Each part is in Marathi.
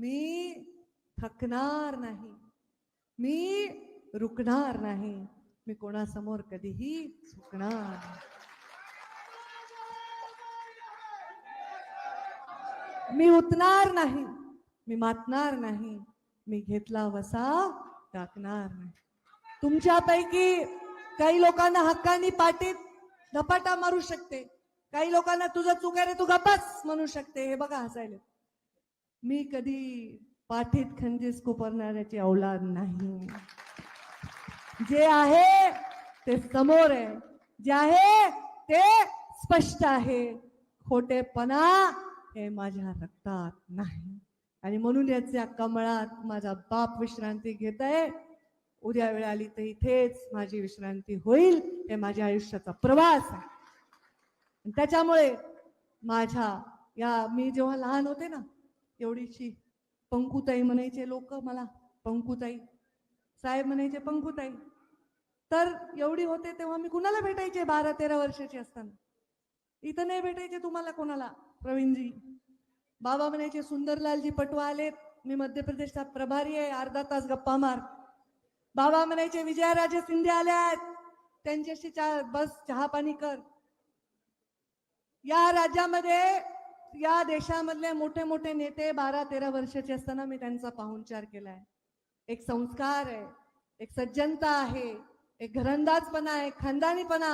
मी थकणार नाही. मी रुकणार नाही. मी कोणासमोर कधीही चुकणार नाही. मी उतणार नाही. मी मातणार नाही. मी घेतला वसा टाकणार नाही. तुमच्यापैकी काही लोकांना हक्कानी पाटीत धपाटा मारू शकते. काही लोकांना तुझं चूक आहे रे तू गपास म्हणू शकते. हे बघा हसायला. मी कधी पाठीत खंजीस कुपरणाऱ्याची औलाद नाही. जे आहे ते समोर आहे. जे आहे ते स्पष्ट आहे. खोटेपणा हे माझ्या रक्तात नाही. आणि म्हणून याच्या कमळात माझा बाप विश्रांती घेत आहे. उद्या वेळ आली तर इथेच माझी विश्रांती होईल हे माझ्या आयुष्याचा प्रवास आहे. त्याच्यामुळे माझ्या या मी जेव्हा लहान होते ना एवढीशी पंकुताई म्हणायचे लोक मला पंकुताई साहेब म्हणायचे पंकुताई तर एवढी होते तेव्हा मी कुणाला भेटायचे बारा तेरा वर्षाची असताना? इथं नाही भेटायचे तुम्हाला कोणाला प्रवीणजी. बाबा म्हणायचे सुंदरलालजी पटवा आलेत. मी मध्य प्रदेशचा प्रभारी आहे अर्धा तास गप्पा मार. बाबा म्हणायचे विजयाराजे शिंदे आहेत त्यांच्याशी चा बस चहा पाणी कर. या राज्यामध्ये या देशामधले मोठे मोठे नेते बारा तेरा वर्षाचे असताना मी त्यांचा पाहुणचार केलाय. एक संस्कार आहे एक सज्जनता आहे एक घरंदाजपणा आहे खानदानीपणा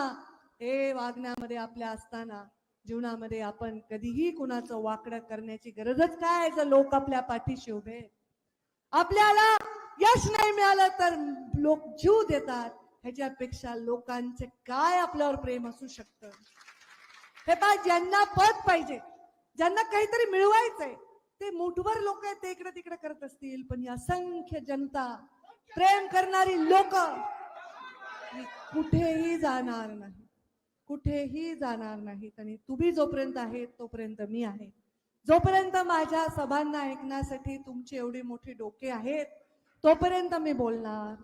हे वागण्यामध्ये आपल्या असताना जीवनामध्ये आपण कधीही कुणाचं वाकडं करण्याची गरजच काय जर लोक आपल्या पाठीशी उभे आपल्याला यश नाही मिळालं तर लोक जीव देतात. ह्याच्यापेक्षा लोकांचे काय आपल्यावर प्रेम असू शकतं? हे पा ज्यांना पद पाहिजे ज्यांना काहीतरी मिळवायचंय ते मुठभर लोक आहेत ते इकडे तिकडे करत असतील. पण ही असंख्य जनता प्रेम करणारी लोक कुठेही जाणार नाही. कुठेही जाणार नाहीत. आणि तुम्ही जोपर्यंत आहेत तोपर्यंत मी आहे. जोपर्यंत माझ्या सभांना ऐकण्यासाठी तुमची एवढी मोठी डोके आहेत तोपर्यंत मी बोलणार.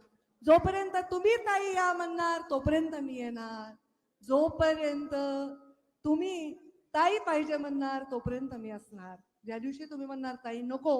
जोपर्यंत तुम्ही नाही या म्हणणार तोपर्यंत मी येणार. जोपर्यंत तुम्ही ताई पाहिजे म्हणणार तोपर्यंत मी असणार. ज्या दिवशी तुम्ही म्हणणार ताई नको.